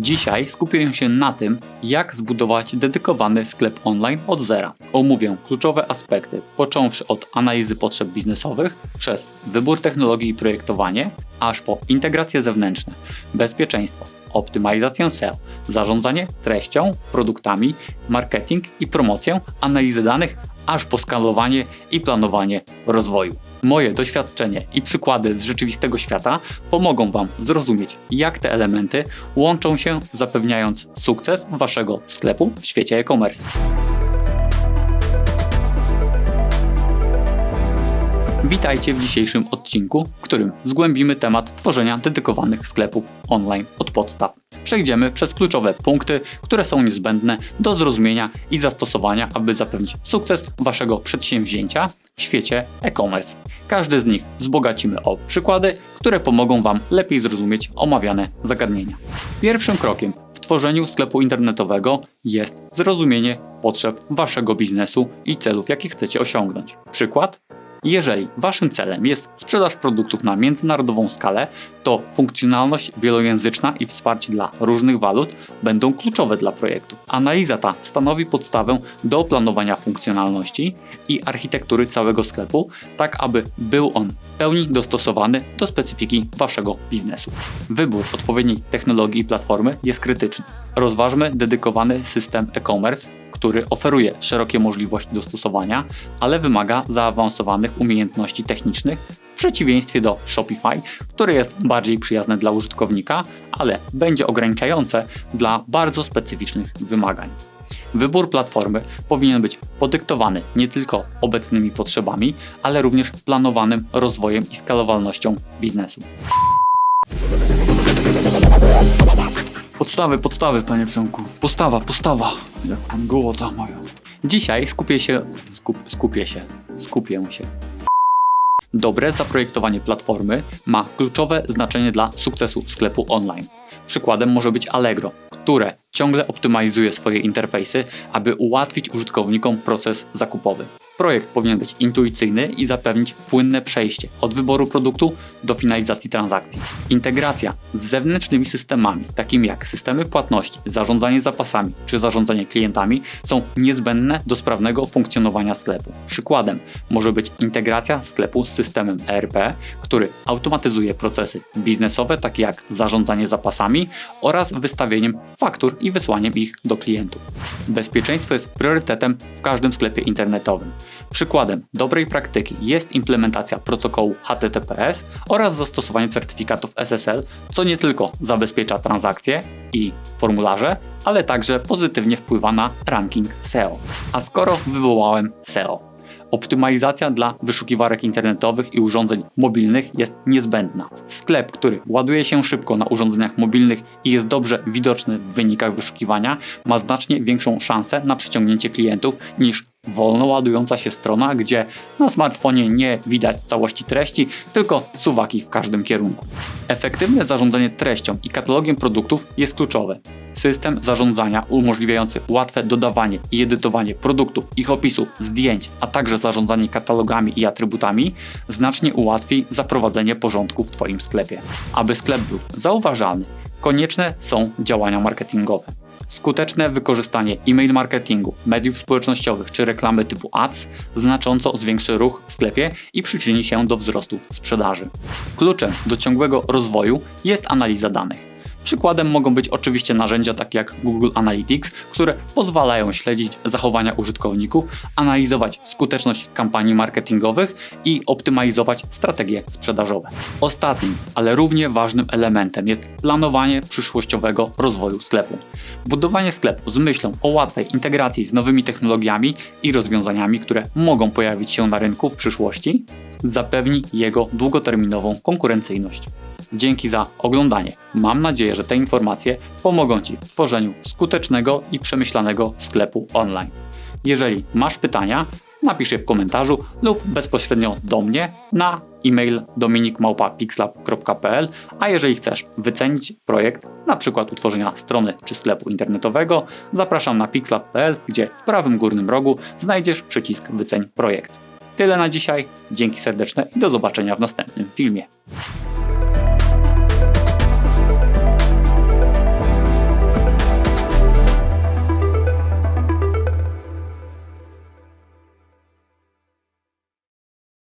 Dzisiaj skupię się na tym, jak zbudować dedykowany sklep online od zera. Omówię kluczowe aspekty, począwszy od analizy potrzeb biznesowych, przez wybór technologii i projektowanie, aż po integracje zewnętrzne, bezpieczeństwo, optymalizację SEO, zarządzanie treścią, produktami, marketing i promocję, analizę danych, aż po skalowanie i planowanie rozwoju. Moje doświadczenie i przykłady z rzeczywistego świata pomogą Wam zrozumieć, jak te elementy łączą się, zapewniając sukces Waszego sklepu w świecie e-commerce. Witajcie w dzisiejszym odcinku, w którym zgłębimy temat tworzenia dedykowanych sklepów online od podstaw. Przejdziemy przez kluczowe punkty, które są niezbędne do zrozumienia i zastosowania, aby zapewnić sukces Waszego przedsięwzięcia w świecie e-commerce. Każdy z nich wzbogacimy o przykłady, które pomogą Wam lepiej zrozumieć omawiane zagadnienia. Pierwszym krokiem w tworzeniu sklepu internetowego jest zrozumienie potrzeb Waszego biznesu i celów, jakie chcecie osiągnąć. Przykład jeżeli Waszym celem jest sprzedaż produktów na międzynarodową skalę, to funkcjonalność wielojęzyczna i wsparcie dla różnych walut będą kluczowe dla projektu. Analiza ta stanowi podstawę do planowania funkcjonalności i architektury całego sklepu, tak aby był on w pełni dostosowany do specyfiki Waszego biznesu. Wybór odpowiedniej technologii i platformy jest krytyczny. Rozważmy dedykowany system e-commerce, który oferuje szerokie możliwości dostosowania, ale wymaga zaawansowanych umiejętności technicznych w przeciwieństwie do Shopify, które jest bardziej przyjazne dla użytkownika, ale będzie ograniczające dla bardzo specyficznych wymagań. Wybór platformy powinien być podyktowany nie tylko obecnymi potrzebami, ale również planowanym rozwojem i skalowalnością biznesu. Podstawy, podstawy, panie Przemku. Postawa, postawa. Jak pan gołota mają. Dzisiaj skupię się, skup, skupię się, skupię się. Dobre zaprojektowanie platformy ma kluczowe znaczenie dla sukcesu sklepu online. Przykładem może być Allegro, które ciągle optymalizuje swoje interfejsy, aby ułatwić użytkownikom proces zakupowy. Projekt powinien być intuicyjny i zapewnić płynne przejście od wyboru produktu do finalizacji transakcji. Integracja z zewnętrznymi systemami, takimi jak systemy płatności, zarządzanie zapasami czy zarządzanie klientami, są niezbędne do sprawnego funkcjonowania sklepu. Przykładem może być integracja sklepu z systemem ERP, który automatyzuje procesy biznesowe, takie jak zarządzanie zapasami oraz wystawieniem faktur i wysłaniem ich do klientów. Bezpieczeństwo jest priorytetem w każdym sklepie internetowym. Przykładem dobrej praktyki jest implementacja protokołu HTTPS oraz zastosowanie certyfikatów SSL, co nie tylko zabezpiecza transakcje i formularze, ale także pozytywnie wpływa na ranking SEO. A skoro wywołałem SEO, Optymalizacja dla wyszukiwarek internetowych i urządzeń mobilnych jest niezbędna. Sklep, który ładuje się szybko na urządzeniach mobilnych i jest dobrze widoczny w wynikach wyszukiwania, ma znacznie większą szansę na przyciągnięcie klientów niż wolno ładująca się strona, gdzie na smartfonie nie widać całości treści, tylko suwaki w każdym kierunku. Efektywne zarządzanie treścią i katalogiem produktów jest kluczowe. System zarządzania umożliwiający łatwe dodawanie i edytowanie produktów, ich opisów, zdjęć, a także zarządzanie katalogami i atrybutami znacznie ułatwi zaprowadzenie porządku w Twoim sklepie. Aby sklep był zauważalny, konieczne są działania marketingowe. Skuteczne wykorzystanie e-mail marketingu, mediów społecznościowych czy reklamy typu ads znacząco zwiększy ruch w sklepie i przyczyni się do wzrostu sprzedaży. Kluczem do ciągłego rozwoju jest analiza danych. Przykładem mogą być oczywiście narzędzia takie jak Google Analytics, które pozwalają śledzić zachowania użytkowników, analizować skuteczność kampanii marketingowych i optymalizować strategie sprzedażowe. Ostatnim, ale równie ważnym elementem jest planowanie przyszłościowego rozwoju sklepu. Budowanie sklepu z myślą o łatwej integracji z nowymi technologiami i rozwiązaniami, które mogą pojawić się na rynku w przyszłości, zapewni jego długoterminową konkurencyjność. Dzięki za oglądanie. Mam nadzieję, że te informacje pomogą Ci w tworzeniu skutecznego i przemyślanego sklepu online. Jeżeli masz pytania, napisz je w komentarzu lub bezpośrednio do mnie na e-mail dominikmałpa.pixlab.pl a jeżeli chcesz wycenić projekt, na przykład utworzenia strony czy sklepu internetowego, zapraszam na pixlab.pl, gdzie w prawym górnym rogu znajdziesz przycisk wyceń projekt. Tyle na dzisiaj, dzięki serdeczne i do zobaczenia w następnym filmie.